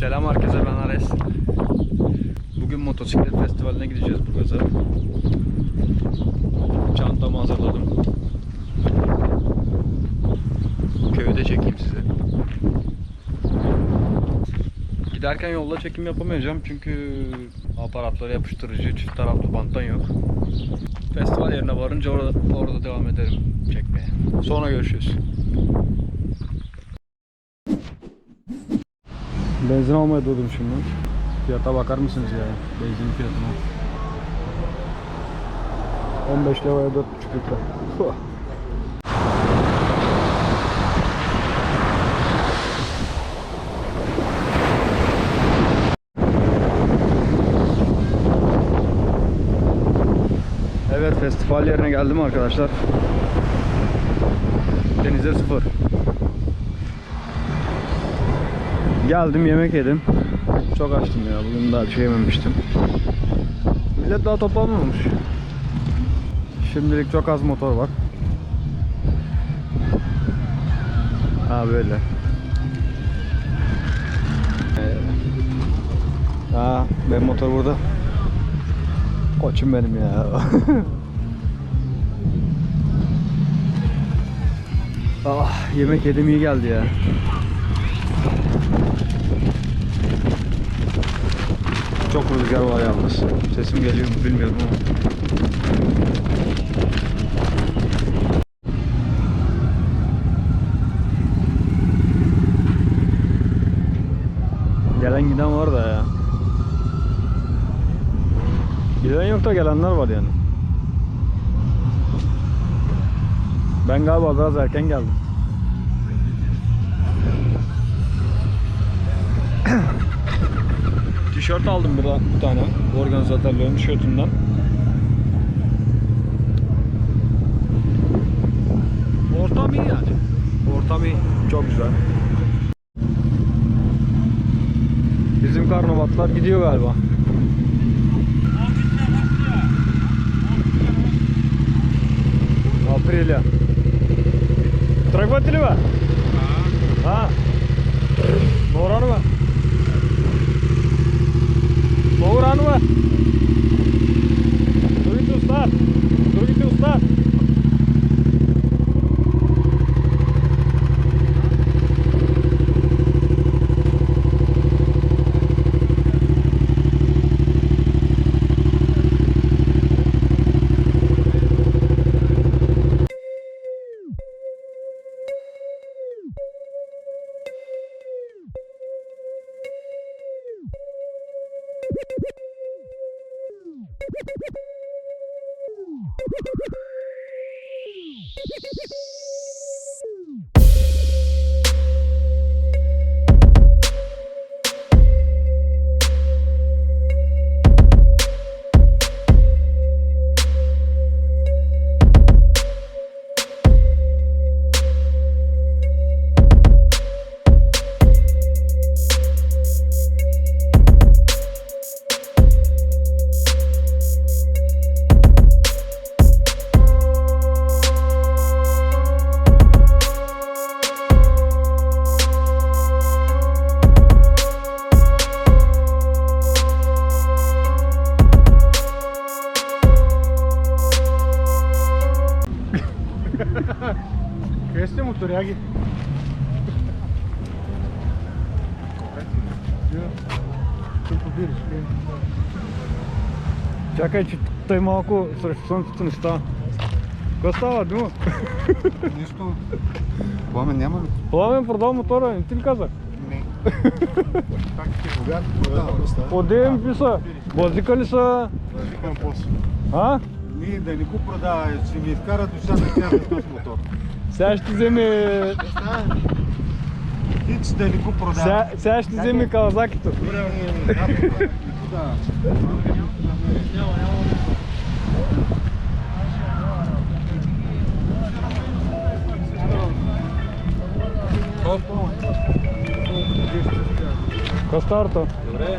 Selam herkese ben Ares. Bugün motosiklet festivaline gideceğiz Burgaz'a. Çantamı hazırladım. Köyü de çekeyim size. Giderken yolda çekim yapamayacağım çünkü aparatlara yapıştırıcı çift taraflı banttan yok. Festival yerine varınca orada, orada devam ederim çekmeye. Sonra görüşürüz. Benzin almaya durdum şimdi. Fiyata bakar mısınız ya? Benzin fiyatına. 15 liraya 4,5 litre. Evet festival yerine geldim arkadaşlar. Denize sıfır. Geldim yemek yedim. Çok açtım ya. Bugün daha bir şey yememiştim. Millet daha toplanmamış. Şimdilik çok az motor var. Ha böyle. Ha benim motor burada. Koçum benim ya. ah yemek yedim iyi geldi ya. Çok rüzgar var yalnız. Sesim geliyor mu bilmiyorum ama. Gelen giden var da ya. Giden yok da gelenler var yani. Ben galiba biraz erken geldim. Tişört aldım burada bir tane. Organizatörlerin tişörtünden. Ortam iyi yani. Ortam iyi. Çok güzel. Bizim karnavatlar gidiyor galiba. Aprilia. Тръгвате ли бе? А? Много рано ਹੋਰ ਅਨਵਰ Къде сте моторяги? Чакай, че той малко срещу слънцето не става. Какво става, дума? Нищо. Пламен няма ли? Пламен продал мотора, не ти ли казах? Не. Как ти кога? Одеве ми писа. Базика ли са? Викам после. А? Ние да не го продава, ще ми изкара душата тя за този мотор. Сега ще вземе... Ти че да не го продава. сега ще вземе Кавазакито. Да. Костарто. Добре.